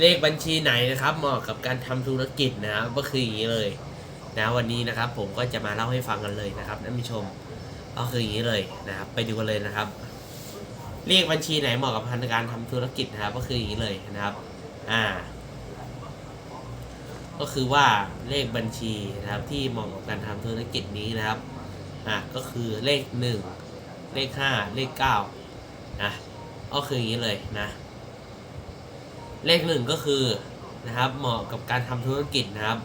เลขบัญชีไหนนะครับ เหมาะกับการทำธุรกิจนะครับก็คืออย่างนี้เลยนะวันนี้นะครับ ผมก็จะมาเล่าให้ฟังกันเลยนะครับท่านผู้ชมก็คืออย่างนี้เลยนะครับ ไปดูกันเลยนะครับ เลขบัญชีไหนเหมาะกับการทำธุรกิจนะครับ ก็คืออย่างนี้เลยนะครับ อ่า ก็คือว่าเลขบัญชีนะครับ ที่เหมาะกับการทำธุรกิจนี้นะครับอะก็คือเลขหนึ่งเลขห้าเลขเก้านะก็คืออย่างนี้เลยนะ เลขหนึ่งก็คือนะครับเหมาะกับการทำธุรกิจนะครับ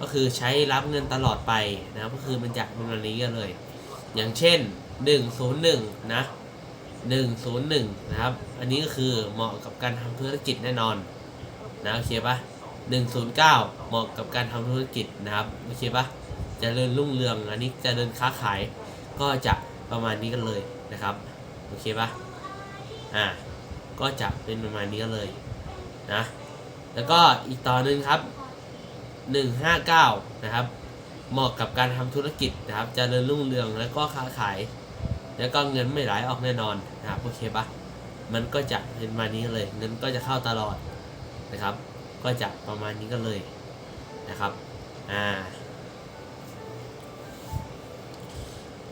ก็คือใช้รับเงินตลอดไปนะครับก็คือมันจะเป็นแบบนี้กันเลย อย่างเช่น 101 นะ 101 นะครับ อันนี้ก็คือเหมาะกับการทำธุรกิจแน่นอนนะโอเคปะ109 เหมาะกับการทำธุรกิจนะครับโอเคปะจะเริญรุ่งเรืองอันนี้จะเริญค้าขายก็จะประมาณนี้กันเลยนะครับโอเคปะอ่าก็จะเป็นประมาณนี้กันเลย นะแล้วก็อีกต่อหนึ่งครับ 159 นะครับ เหมาะกับการทำธุรกิจนะครับจเจริญรุ่งเรืองแล้วก็ค้าขาย แล้วก็เงินไม่ไหลออกแน่นอนนะครับโอเคปะมันก็จะเป็นมานี้เลย เงินก็จะเข้าตลอดนะครับ ก็จะประมาณนี้กันเลยนะครับอ่า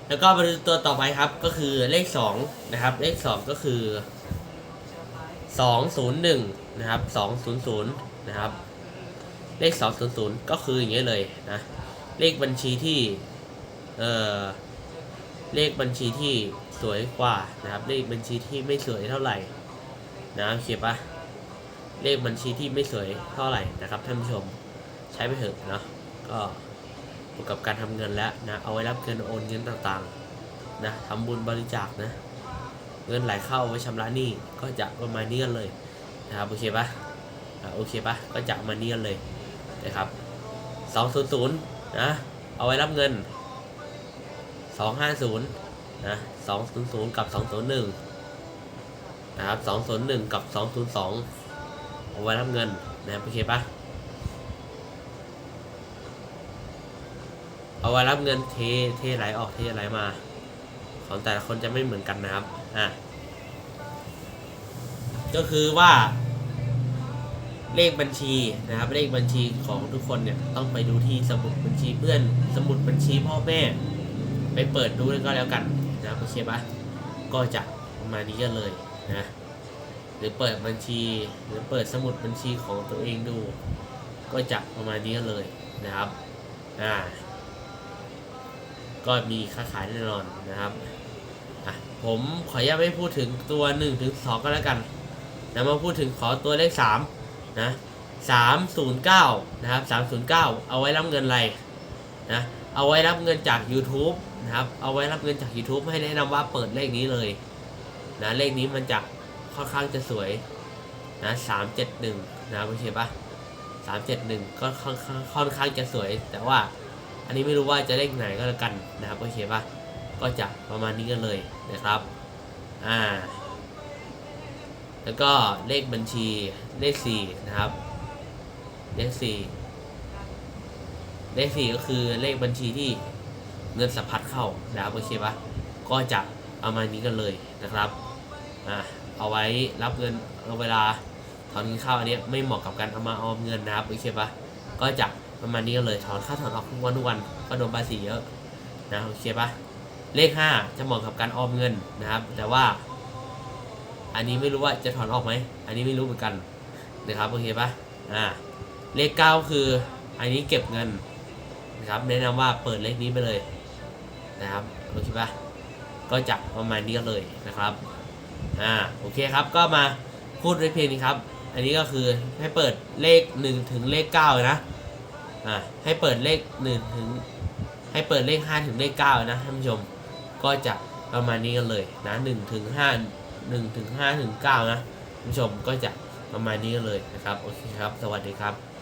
แล้วก็มาดูตัวต่อไปครับก็คือเลข2นะครับเลข 2 ก็คือ 201นะครับ200นะครับ เลข 200 ก็คืออย่างเงี้ยเลยนะ เลขบัญชีที่ เอ่อ เลขบัญชีที่สวยกว่านะครับ เลขบัญชีที่ไม่สวยเท่าไหร่นะโอเคปะเลขบัญชีที่ไม่สวยเท่าไหร่นะครับท่านผู้ชมใช้ไปเถอะเนาะก็เกี่ยวกับการทำเงินแล้วนะเอาไว้รับเงินโอนเงินต่างๆนะทำบุญบริจาคนะ เงินไหลเข้าไว้ชำระหนี้ก็จะประมาณนี้กันเลยนะครับโอเคปะ่ะโอเคปะก็จะมาณนี้กันเลยนะครับ200นะเอาไว้รับเงิน250นะ200กับ201นะครับ201กับ202เอาไว้รับเงินนะโอเคปะเอาไว้รับเงินเทเทไหลออกเทไหลมา ของแต่ละคนจะไม่เหมือนกันนะครับอะก็คือว่า เลขบัญชีนะครับ เลขบัญชีของทุกคนเนี่ยต้องไปดูที่สมุดบัญชีเพื่อนสมุดบัญชีพ่อแม่ ไปเปิดดูก็แล้วกันนะครับโอเคปะก็จะประมาณนี้กันเลยนะหรือเปิดบัญชีหรือเปิดสมุดบัญชีของตัวเองดู ก็จะประมาณนี้กันเลยนะครับอ่า ก็มีค้าขายแน่นอนนะครับอะผมขออนุญาตไม่พูดถึงตัว 1 ถึง 2 ก็แล้วกันนะมาพูดถึงขอตัวเลข3นะสามศูนย์เก้านะครับสามศูนย์เก้าเอาไว้รับเงินอะไรนะเอาไว้รับเงินจาก YouTube นะครับ เอาไว้รับเงินจาก YouTube ให้แนะนำว่าเปิดเลขนี้เลยนะเลขนี้มันจะค่อนข้างจะสวยนะสามเจ็ดหนึ่งนะโอเคปะสามเจ็ดหนึ่งก็ค่อนข้างค่อนข้างจะสวยแต่ว่า อันนี้ไม่รู้ว่าจะเลขไหนก็แล้วกันนะครับโอเคปะก็จะประมาณนี้กันเลยนะครับอ่าแล้วก็เลขบัญชีเลขสี่นะครับ เลขสี่เลขสี่ก็คือเลขบัญชีที่เงินสะพัดเข้านะครับโอเคปะก็จะประมาณนี้กันเลยนะครับอ่าเอาไว้รับเงินเอาเวลาถอนเงินเข้าอันนี้ไม่เหมาะกับการเอามาออมเงินนะครับโอเคปะก็จะ ประมาณนี้กันเลยถอนเข้าถอนออกทุกวันทุกวันก็โดนภาษีเยอะนะโอเคปะเลขห้าจะเหมาะกับการออมเงินนะครับ แต่ว่า อันนี้ไม่รู้ว่าจะถอนออกไหมอันนี้ไม่รู้เหมือนกันนะครับโอเคปะอ่าเลขเก้าคืออันนี้เก็บเงินนะครับแนะนำว่าเปิดเลขนี้ไปเลยนะครับโอเคปะก็จะประมาณนี้กันเลยนะครับอ่าโอเคครับก็มาพูดไว้เพียงนี้ครับ อันนี้ก็คือให้เปิดเลขหนึ่งถึงเลขเก้านะ อ่าให้เปิดเลขหนึ่งถึงให้เปิดเลขห้าถึงเลขเก้านะท่านผู้ชมก็จะประมาณนี้กันเลยนะหนึ่งถึงห้าหนึ่งถึงห้าถึงเก้านะท่านผู้ชมก็จะประมาณนี้กันเลยนะครับโอเคครับ สวัสดีครับ